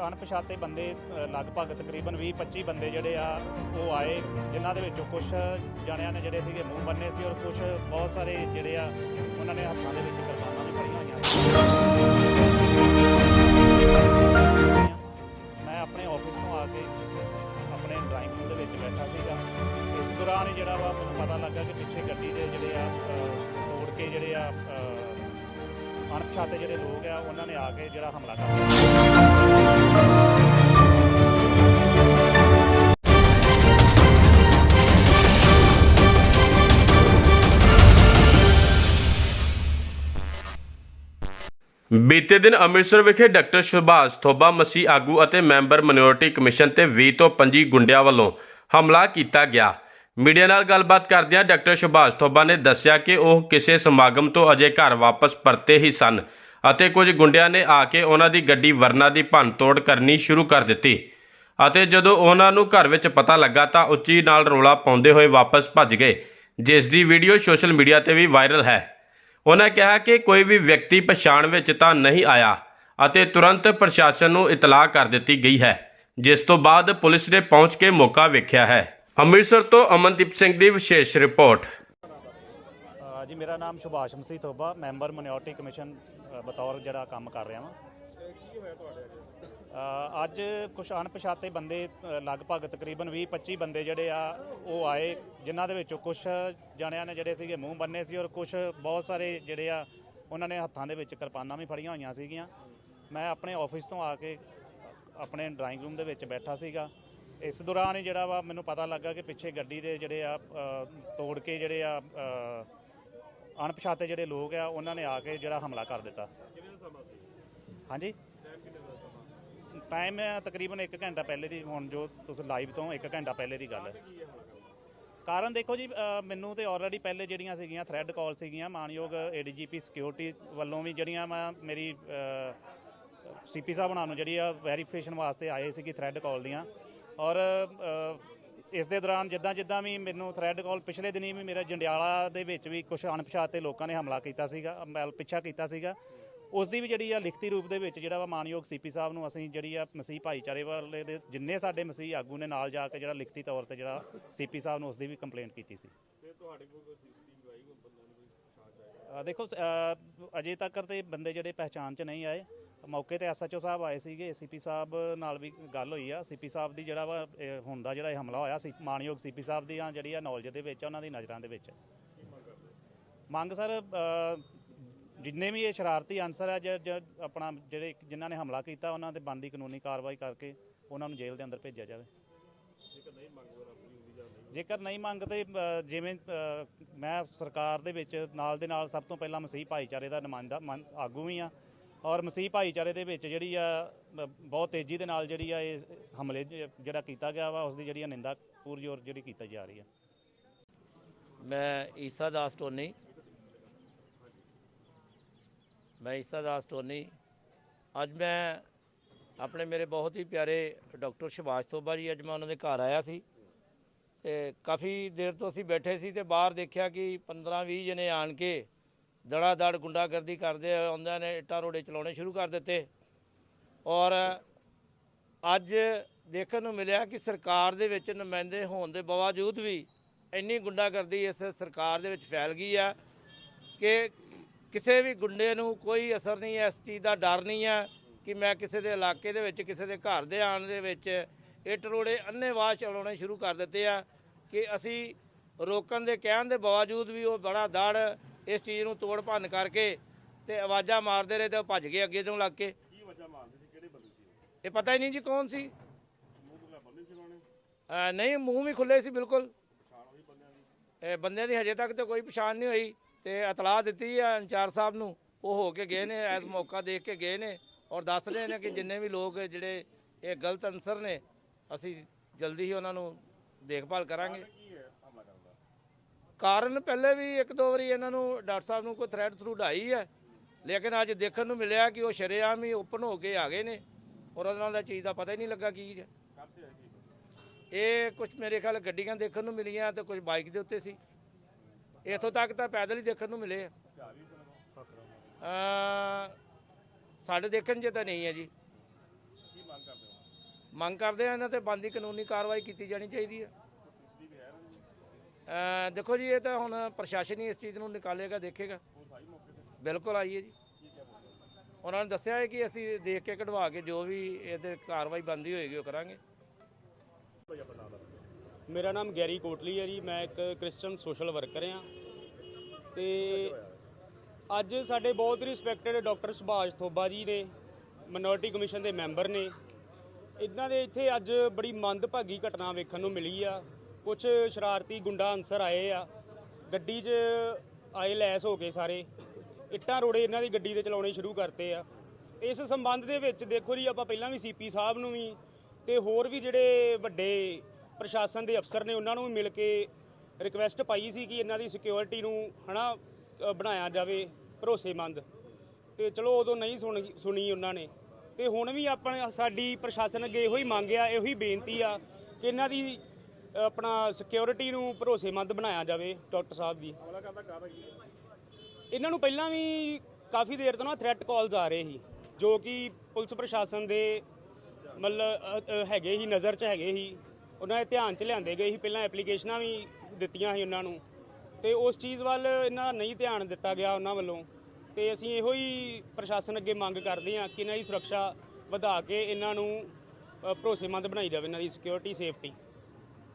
ਅਣਪਛਾਤੇ ਬੰਦੇ ਅ, ਲਗਭਗ ਤਕਰੀਬਨ 20 25 ਬੰਦੇ ਜਿਹੜੇ ਆ ਉਹ ਆਏ ਜਿਨ੍ਹਾਂ ਦੇ ਵਿੱਚੋਂ ਕੁਝ ਜਣਿਆਂ ਨੇ ਜਿਹੜੇ ਸੀਗੇ ਮੂੰਹ ਬੰਨੇ ਸੀ ਔਰ ਕੁਝ ਬਹੁਤ ਸਾਰੇ ਜਿਹੜੇ ਆ ਉਹਨਾਂ ਨੇ ਹੱਥਾਂ ਦੇ ਵਿੱਚ ਕਿਰਪਾਨਾਂ ਵੀ ਫੜੀਆਂ ਹੋਈਆਂ ਸੀ। ਮੈਂ ਆਪਣੇ ਆਫਿਸ ਤੋਂ ਆ ਕੇ ਆਪਣੇ ਡਰਾਈਵਿੰਗ ਰੂਮ ਦੇ ਵਿੱਚ ਬੈਠਾ ਸੀਗਾ। ਇਸ ਦੌਰਾਨ ਹੀ ਜਿਹੜਾ ਵਾ ਮੈਨੂੰ ਪਤਾ ਲੱਗਾ ਕਿ ਪਿੱਛੇ ਗੱਡੀ ਦੇ ਜਿਹੜੇ ਆ ਅ, ਤੋੜ ਕੇ ਜਿਹੜੇ ਆ ਅ, ਅਣਪਛਾਤੇ ਜਿਹੜੇ ਲੋਕ ਆ ਉਹਨਾਂ ਨੇ ਆ ਕੇ ਜਿਹੜਾ ਹਮਲਾ ਕਰ ਦਿੱਤਾ। ਬੀਤੇ ਦਿਨ ਅੰਮ੍ਰਿਤਸਰ ਵਿਖੇ ਡਾਕਟਰ ਸੁਭਾਸ਼ ਥੋਬਾ ਮਸੀਹ ਆਗੂ ਅਤੇ ਮੈਂਬਰ ਮਿਨੋਰਟੀ ਕਮਿਸ਼ਨ ਤੇ 20 ਤੋਂ 25 ਗੁੰਡਿਆਂ ਵੱਲੋਂ ਹਮਲਾ ਕੀਤਾ ਗਿਆ। ਮੀਡੀਆ ਨਾਲ ਗੱਲਬਾਤ ਕਰਦਿਆਂ ਡਾਕਟਰ ਸੁਭਾਸ਼ ਥੋਬਾ ਨੇ ਦੱਸਿਆ ਕਿ ਉਹ ਕਿਸੇ ਸਮਾਗਮ ਤੋਂ ਅਜੇ ਘਰ ਵਾਪਸ ਪਰਤੇ ਹੀ ਸਨ ਅਤੇ ਕੁਝ ਗੁੰਡਿਆਂ ਨੇ ਆ ਕੇ ਉਹਨਾਂ ਦੀ ਗੱਡੀ ਵਰਨਾ ਦੀ ਭੰਨਤੋੜ ਕਰਨੀ ਸ਼ੁਰੂ ਕਰ ਦਿੱਤੀ ਅਤੇ ਜਦੋਂ ਉਹਨਾਂ ਨੂੰ ਘਰ ਵਿੱਚ ਪਤਾ ਲੱਗਾ ਤਾਂ ਉੱਚੀ ਨਾਲ ਰੋਲਾ ਪਾਉਂਦੇ ਹੋਏ ਵਾਪਸ ਭੱਜ ਗਏ, ਜਿਸ ਦੀ ਵੀਡੀਓ ਸੋਸ਼ਲ ਮੀਡੀਆ ਤੇ ਵੀ ਵਾਇਰਲ ਹੈ। ਉਹਨਾਂ ਕਿਹਾ ਕਿ ਕੋਈ ਵੀ ਵਿਅਕਤੀ ਪਛਾਣ ਵਿੱਚ ਤਾਂ ਨਹੀਂ ਆਇਆ ਅਤੇ ਤੁਰੰਤ ਪ੍ਰਸ਼ਾਸਨ ਨੂੰ ਇਤਲਾਹ ਕਰ ਦਿੱਤੀ ਗਈ ਹੈ ਜਿਸ ਤੋਂ ਬਾਅਦ ਪੁਲਿਸ ਨੇ ਪਹੁੰਚ ਕੇ ਮੌਕਾ ਵੇਖਿਆ ਹੈ। ਅੰਮ੍ਰਿਤਸਰ ਤੋਂ ਅਮਨਦੀਪ ਸਿੰਘ ਦੀ ਵਿਸ਼ੇਸ਼ ਰਿਪੋਰਟ। ਜੀ ਮੇਰਾ ਨਾਮ Subhash Masih Thoba member minority commission ਬਤੌਰ ਜਿਹੜਾ ਕੰਮ ਕਰ ਰਿਹਾ ਵਾਂ। ਅ, ਅੱਜ ਕੁਝ ਅਣਪਛਾਤੇ ਬੰਦੇ ਲਗਭਗ ਤਕਰੀਬਨ 20 25 ਬੰਦੇ ਜਿਹੜੇ ਆ ਉਹ ਆਏ ਜਿਨ੍ਹਾਂ ਦੇ ਵਿੱਚੋਂ ਕੁਝ ਜਣਿਆਂ ਨੇ ਜਿਹੜੇ ਸੀਗੇ ਮੂੰਹ ਬੰਨੇ ਸੀ ਔਰ ਕੁਝ ਬਹੁਤ ਸਾਰੇ ਜਿਹੜੇ ਆ ਉਹਨਾਂ ਨੇ ਹੱਥਾਂ ਦੇ ਵਿੱਚ ਕਿਰਪਾਨਾਂ ਵੀ ਫੜੀਆਂ ਹੋਈਆਂ ਸੀਗੀਆਂ। ਮੈਂ ਆਪਣੇ ਆਫਿਸ ਤੋਂ ਆ ਕੇ ਆਪਣੇ ਡਰਾਇੰਗ ਰੂਮ ਦੇ ਵਿੱਚ ਬੈਠਾ ਸੀਗਾ। ਇਸ ਦੌਰਾਨ ਹੀ ਜਿਹੜਾ ਵਾ ਮੈਨੂੰ ਪਤਾ ਲੱਗਾ ਕਿ ਪਿੱਛੇ ਗੱਡੀ ਦੇ ਜਿਹੜੇ ਆ ਤੋੜ ਕੇ ਜਿਹੜੇ ਆ ਅਣਪਛਾਤੇ ਜਿਹੜੇ ਲੋਕ ਆ ਉਹਨਾਂ ਨੇ ਆ ਕੇ ਜਿਹੜਾ ਹਮਲਾ ਕਰ ਦਿੱਤਾ। ਹਾਂਜੀ? ਟਾਈਮ ਤਕਰੀਬਨ 1 ਘੰਟਾ ਪਹਿਲੇ ਦੀ ਹੁਣ ਜੋ ਤੁਸੀਂ ਲਾਈਵ ਤੋਂ 1 ਘੰਟਾ ਪਹਿਲੇ ਦੀ ਗੱਲ ਹੈ। ਕਾਰਨ ਦੇਖੋ ਜੀ ਅ, ਮੈਨੂੰ ਤੇ ਆਲਰੇਡੀ ਪਹਿਲੇ ਜਿਹੜੀਆਂ ਸੀਗੀਆਂ ਥ੍ਰੈਡ ਕਾਲ ਸੀਗੀਆਂ ਮਾਨਯੋਗ ਏਡੀਜੀਪੀ ਸਿਕਿਉਰਿਟੀ ਵੱਲੋਂ ਵੀ ਜਿਹੜੀਆਂ ਮੈਂ ਮੇਰੀ ਸੀਪੀ ਸਾਹਿਬ ਉਹਨਾਂ ਨੂੰ ਜਿਹੜੀ ਆ ਵੈਰੀਫਿਕੇਸ਼ਨ ਵਾਸਤੇ ਆਏ ਸੀਗੀ ਥ੍ਰੈਡ ਕਾਲ ਦੀਆਂ। ਔਰ ਅ, ਇਸ ਦੇ ਦੌਰਾਨ ਜਿੱਦਾਂ ਜਿੱਦਾਂ ਵੀ ਮੈਨੂੰ ਥ੍ਰੈਡ ਕਾਲ ਪਿਛਲੇ ਦਿਨੀ ਵੀ ਮੇਰਾ ਜੰਡਿਆਲਾ ਦੇ ਵਿੱਚ ਵੀ ਕੁਝ ਅਣਪਛਾਤੇ ਲੋਕਾਂ ਨੇ ਹਮਲਾ ਕੀਤਾ ਸੀਗਾ ਮਤਲਬ ਪਿੱਛਾ ਕੀਤਾ ਸੀਗਾ। ਉਸ ਦੀ ਵੀ ਜਿਹੜੀ ਆ ਲਿਖਤੀ ਰੂਪ ਦੇ ਵਿੱਚ ਜਿਹੜਾ ਵਾ ਮਾਨਯੋਗ ਸੀਪੀ ਸਾਹਿਬ ਨੂੰ ਅਸੀਂ ਜਿਹੜੀ ਆ ਮਸੀਹ ਭਾਈਚਾਰੇ ਵਾਲੇ ਦੇ ਜਿੰਨੇ ਸਾਡੇ ਮਸੀਹ ਆਗੂ ਨੇ ਨਾਲ ਜਾ ਕੇ ਜਿਹੜਾ ਲਿਖਤੀ ਤੌਰ ਤੇ ਜਿਹੜਾ ਸੀਪੀ ਸਾਹਿਬ ਨੂੰ ਉਸ ਦੀ ਵੀ ਕੰਪਲੇਂਟ ਕੀਤੀ ਸੀ। ਅ, ਦੇਖੋ ਅ, ਅਜੇ ਤੱਕ ਤੇ ਬੰਦੇ ਜਿਹੜੇ ਪਹਿਚਾਣ ਚ ਨਹੀਂ ਆਏ। ਮੌਕੇ ਤੇ ਐਸਐਚਓ ਸਾਹਿਬ ਆਏ ਸੀਗੇ ਸੀਪੀ ਸਾਹਿਬ ਨਾਲ ਵੀ ਗੱਲ ਹੋਈ ਆ। ਸੀਪੀ ਸਾਹਿਬ ਦੀ ਜਿਹੜਾ ਵਾ ਇਹ ਹੁਣ ਦਾ ਜਿਹੜਾ ਇਹ ਹਮਲਾ ਹੋਇਆ ਸੀ ਮਾਨਯੋਗ ਸੀਪੀ ਸਾਹਿਬ ਦੀਆਂ ਜਿਹੜੀ ਆ ਨੌਲੇਜ ਦੇ ਵਿੱਚ ਉਹਨਾਂ ਦੀ ਨਜ਼ਰਾਂ ਦੇ ਵਿੱਚ। ਮੰਗ ਸਰ ਜਿੰਨੇ ਵੀ ਇਹ ਸ਼ਰਾਰਤੀ ਅਨਸਰ ਆ ਜ- ਜ- ਆਪਣਾ ਜਿਹੜੇ ਜਿਨ੍ਹਾਂ ਨੇ ਹਮਲਾ ਕੀਤਾ ਉਹਨਾਂ ਤੇ ਬੰਦੀ ਕਾਨੂੰਨੀ ਕਾਰਵਾਈ ਕਰਕੇ ਉਹਨਾਂ ਨੂੰ ਜੇਲ੍ਹ ਦੇ ਅੰਦਰ ਭੇਜਿਆ ਜਾਵੇ। ਜੇਕਰ ਨਹੀਂ ਮੰਗ ਤੇ ਅ, ਜਿਵੇਂ ਮੈਂ ਸਰਕਾਰ ਦੇ ਵਿੱਚ ਨਾਲ ਦੇ ਨਾਲ ਸਭ ਤੋਂ ਪਹਿਲਾਂ ਮਸੀਹ ਭਾਈਚਾਰੇ ਦਾ ਨੁਮਾਇੰਦਾ ਆਗੂ ਵੀ ਆ। ਔਰ ਮਸੀਹ ਭਾਈਚਾਰੇ ਦੇ ਵਿੱਚ ਜਿਹੜੀ ਆ ਬ- ਬਹੁਤ ਤੇਜ਼ੀ ਦੇ ਨਾਲ ਜਿਹੜੀ ਆ ਇਹ ਹਮਲੇ ਜਿਹੜਾ ਕੀਤਾ ਗਿਆ ਵਾ ਉਸ ਦੀ ਜਿਹੜੀ ਆ ਨਿੰਦਾ ਪੂਰਜੋਰ ਜਿਹੜੀ ਕੀਤੀ ਜਾ ਰਹੀ ਆ। ਮੈਂ ਈਸਾ ਦਾਸ ਟੋਨੀ ਮੈਂ ਈਸਾ ਦਾਸ ਟੋਨੀ। ਅੱਜ ਮੈਂ ਆਪਣੇ ਮੇਰੇ ਬਹੁਤ ਹੀ ਪਿਆਰੇ ਡਾਕਟਰ ਸੁਭਾਸ਼ ਤੋਬਾ ਜੀ, ਅੱਜ ਮੈਂ ਉਹਨਾਂ ਦੇ ਘਰ ਆਇਆ ਸੀ। ਤੇ ਕਾਫੀ ਦੇਰ ਤੋਂ ਅਸੀਂ ਬੈਠੇ ਸੀ ਤੇ ਬਾਹਰ ਦੇਖਿਆ ਕਿ 15 20 ਜਣੇ ਆਣ ਕੇ ਦੜਾ ਦੜ ਗੁੰਡਾਗਰਦੀ ਕਰਦੇ ਆਉਂਦੇ ਨੇ ਇੱਟਾਂ ਰੋੜੇ ਚਲਾਉਣੇ ਸ਼ੁਰੂ ਕਰ ਦਿੱਤੇ। ਔਰ ਅੱਜ ਦੇਖਣ ਨੂੰ ਮਿਲਿਆ ਕਿ ਸਰਕਾਰ ਦੇ ਵਿੱਚ ਨੁਮਾਇੰਦੇ ਹੋਣ ਦੇ ਬਾਵਜੂਦ ਵੀ ਇੰਨੀ ਗੁੰਡਾਗਰਦੀ ਇਸ ਸਰਕਾਰ ਦੇ ਵਿੱਚ ਫੈਲ ਗਈ ਆ ਕਿ ਕਿਸੇ ਵੀ ਗੁੰਡੇ ਨੂੰ ਕੋਈ ਅਸਰ ਨਹੀਂ ਹੈ ਇਸ ਚੀਜ਼ ਦਾ ਡਰ ਨਹੀਂ ਹੈ ਕਿ ਮੈਂ ਕਿਸੇ ਦੇ ਇਲਾਕੇ ਦੇ ਵਿੱਚ ਕਿਸੇ ਦੇ ਘਰ ਦੇ ਆਣ ਦੇ ਵਿੱਚ ਇੱਟ ਰੋੜੇ ਅੰਨੇਵਾਹ ਚਲਾਉਣੇ ਸ਼ੁਰੂ ਕਰ ਦਿੱਤੇ ਆ ਕਿ ਅਸੀਂ ਰੋਕਣ ਦੇ ਕਹਿਣ ਦੇ ਬਾਵਜੂਦ ਵੀ ਉਹ ਬੜਾ ਦੜ ਇਸ ਚੀਜ਼ ਨੂੰ ਤੋੜ ਭੰਨ ਕਰਕੇ ਤੇ ਆਵਾਜ਼ਾਂ ਮਾਰਦੇ ਰਹੇ ਤੇ ਉਹ ਭੱਜ ਗਏ ਅੱਗੇ ਤੋਂ ਲੱਗ ਕੇ। ਇਹ ਪਤਾ ਹੀ ਨਹੀਂ ਜੀ ਕੌਣ ਸੀ। ਨਹੀਂ ਮੂੰਹ ਵੀ ਖੁੱਲੇ ਸੀ ਬਿਲਕੁਲ। ਇਹ ਬੰਦਿਆਂ ਦੀ ਹਜੇ ਤੱਕ ਤੇ ਕੋਈ ਪਛਾਣ ਨਹੀਂ ਹੋਈ। ਤੇ ਇਤਲਾਹ ਦਿੱਤੀ ਹੈ ਇੰਚਾਰਜ ਸਾਹਿਬ ਨੂੰ। ਉਹ ਹੋ ਕੇ ਗਏ ਨੇ, ਐਸ ਮੌਕਾ ਦੇਖ ਕੇ ਗਏ ਨੇ ਔਰ ਦੱਸ ਰਹੇ ਨੇ ਕਿ ਜਿੰਨੇ ਵੀ ਲੋਕ ਜਿਹੜੇ ਇਹ ਗਲਤ ਅਨਸਰ ਨੇ, ਅਸੀਂ ਜਲਦੀ ਹੀ ਉਹਨਾਂ ਨੂੰ ਦੇਖਭਾਲ ਕਰਾਂਗੇ। ਕਾਰਨ ਪਹਿਲੇ ਵੀ ਇੱਕ ਦੋ ਵਾਰੀ ਇਹਨਾਂ ਨੂੰ ਡਾਕਟਰ ਸਾਹਿਬ ਨੂੰ ਕੋਈ ਥ੍ਰੈਡ ਥਰੂ ਢਾਈ ਹੈ, ਲੇਕਿਨ ਅੱਜ ਦੇਖਣ ਨੂੰ ਮਿਲਿਆ ਕਿ ਉਹ ਸ਼ਰੇਆਮ ਹੀ ਓਪਨ ਹੋ ਕੇ ਆ ਗਏ ਨੇ ਔਰ ਉਹਨਾਂ ਦਾ ਚੀਜ਼ ਦਾ ਪਤਾ ਹੀ ਨਹੀਂ ਲੱਗਾ ਕੀ ਹੈ। ਇਹ ਕੁਝ ਮੇਰੇ ਖਿਆਲ ਗੱਡੀਆਂ ਦੇਖਣ ਨੂੰ ਮਿਲੀਆਂ ਤੇ ਕੁਝ ਬਾਈਕ ਦੇ ਉੱਤੇ ਸੀ। ਇੱਥੋਂ ਤੱਕ ਤਾਂ ਪੈਦਲ ਹੀ ਦੇਖਣ ਨੂੰ ਮਿਲੇ ਆ। ਸਾਡੇ ਦੇਖਣ 'ਚ ਤਾਂ ਨਹੀਂ ਹੈ ਜੀ। ਮੰਗ ਕਰਦੇ ਆ ਇਹਨਾਂ ਤੇ ਬੰਦੀ ਕਾਨੂੰਨੀ ਕਾਰਵਾਈ ਕੀਤੀ ਜਾਣੀ ਚਾਹੀਦੀ ਹੈ। ਅ, ਦੇਖੋ ਜੀ ਇਹ ਤਾਂ ਹੁਣ ਪ੍ਰਸ਼ਾਸਨ ਹੀ ਇਸ ਚੀਜ਼ ਨੂੰ ਨਿਕਾਲੇਗਾ ਦੇਖੇਗਾ। ਬਿਲਕੁਲ ਆਈਏ ਜੀ। ਉਹਨਾਂ ਨੇ ਦੱਸਿਆ ਹੈ ਕਿ ਅਸੀਂ ਦੇਖ ਕੇ ਕਢਵਾ ਕੇ ਜੋ ਵੀ ਇਹਦੇ ਕਾਰਵਾਈ ਬੰਦੀ ਹੋਏਗੀ ਉਹ ਕਰਾਂਗੇ। ਮੇਰਾ ਨਾਮ ਗੈਰੀ ਕੋਟਲੀ ਹੈ ਜੀ, ਮੈਂ ਇੱਕ ਕ੍ਰਿਸਚੀਅਨ ਸੋਸ਼ਲ ਵਰਕਰ ਹਾਂ। ਤੇ ਅੱਜ ਸਾਡੇ ਬਹੁਤ ਰਿਸਪੈਕਟਡ ਡਾਕਟਰ ਸੁਭਾਸ਼ ਥੋਬਾ ਜੀ ਨੇ ਮਿਨੋਰਟੀ ਕਮਿਸ਼ਨ ਦੇ ਮੈਂਬਰ ਨੇ। ਇਦਾਂ ਦੇ ਇੱਥੇ ਅੱਜ ਬੜੀ ਮੰਦਭਾਗੀ ਘਟਨਾ ਵੇਖਣ ਨੂੰ ਮਿਲੀ ਆ। ਕੁਝ ਸ਼ਰਾਰਤੀ ਗੁੰਡਾ ਅਨਸਰ ਆਏ ਆ। ਗੱਡੀ 'ਚ ਆਏ ਲੈਸ ਹੋ ਕੇ ਸਾਰੇ। ਇੱਟਾਂ ਰੋੜੇ ਇਹਨਾਂ ਦੀ ਗੱਡੀ ਤੇ ਚਲਾਉਣੇ ਸ਼ੁਰੂ ਕਰਤੇ ਆ। ਇਸ ਸੰਬੰਧ ਦੇ ਵਿੱਚ ਦੇਖੋ ਜੀ, ਆਪਾਂ ਪਹਿਲਾਂ ਵੀ ਸੀਪੀ ਸਾਹਿਬ ਨੂੰ ਵੀ ਤੇ ਹੋਰ ਵੀ ਜਿਹੜੇ ਵੱਡੇ ਪ੍ਰਸ਼ਾਸਨ ਦੇ ਅਫਸਰ ਨੇ ਉਹਨਾਂ ਨੂੰ ਵੀ ਮਿਲ ਕੇ ਰਿਕਵੈਸਟ ਪਾਈ ਸੀ ਕਿ ਇਹਨਾਂ ਦੀ ਸਿਕਿਉਰਿਟੀ ਨੂੰ ਹਨਾ ਅ, ਬਣਾਇਆ ਜਾਵੇ ਭਰੋਸੇਮੰਦ। ਤੇ ਚਲੋ ਉਦੋਂ ਨਹੀਂ ਸੁਣੀ ਸੁਣੀ ਉਹਨਾਂ ਨੇ। ਤੇ ਹੁਣ ਵੀ ਆਪਾਂ ਸਾਡੀ ਪ੍ਰਸ਼ਾਸਨ ਅੱਗੇ ਇਹੋ ਹੀ ਮੰਗ ਆ ਇਹੋ ਹੀ ਬੇਨਤੀ ਆ ਕਿ ਇਹਨਾਂ ਦੀ ਆਪਣਾ ਸਿਕਿਉਰਿਟੀ ਨੂੰ ਭਰੋਸੇਮੰਦ ਬਣਾਇਆ ਜਾਵੇ ਡਾਕਟਰ ਸਾਹਿਬ ਦੀ। ਇਹਨਾਂ ਨੂੰ ਪਹਿਲਾਂ ਵੀ ਕਾਫੀ ਦੇਰ ਤੋਂ ਨਾ ਥ੍ਰੈਟ ਕਾਲਸ ਆ ਰਹੇ ਸੀ ਜੋ ਕਿ ਪੁਲਿਸ ਪ੍ਰਸ਼ਾਸਨ ਦੇ ਮਤਲਬ ਹੈਗੇ ਹੀ ਨਜ਼ਰ 'ਚ ਹੈਗੇ ਹੀ ਉਹਨਾਂ ਦੇ ਧਿਆਨ 'ਚ ਲਿਆਂਦੇ ਗਏ ਸੀ, ਪਹਿਲਾਂ ਐਪਲੀਕੇਸ਼ਨਾਂ ਵੀ ਦਿੱਤੀਆਂ ਸੀ ਉਹਨਾਂ ਨੂੰ। ਤੇ ਉਸ ਚੀਜ਼ ਵੱਲ ਇਹਨਾਂ ਦਾ ਨਹੀਂ ਧਿਆਨ ਦਿੱਤਾ ਗਿਆ ਉਹਨਾਂ ਵੱਲੋਂ। ਤੇ ਅਸੀਂ ਇਹੋ ਹੀ ਪ੍ਰਸ਼ਾਸਨ ਅੱਗੇ ਮੰਗ ਕਰਦੇ ਹਾਂ ਕਿ ਇਹਨਾਂ ਦੀ ਸੁਰੱਖਿਆ ਵਧਾ ਕੇ ਇਹਨਾਂ ਨੂੰ ਭਰੋਸੇਮੰਦ ਬਣਾਈ ਜਾਵੇ, ਇਹਨਾਂ ਦੀ ਸਿਕਿਉਰਿਟੀ ਸੇਫਟੀ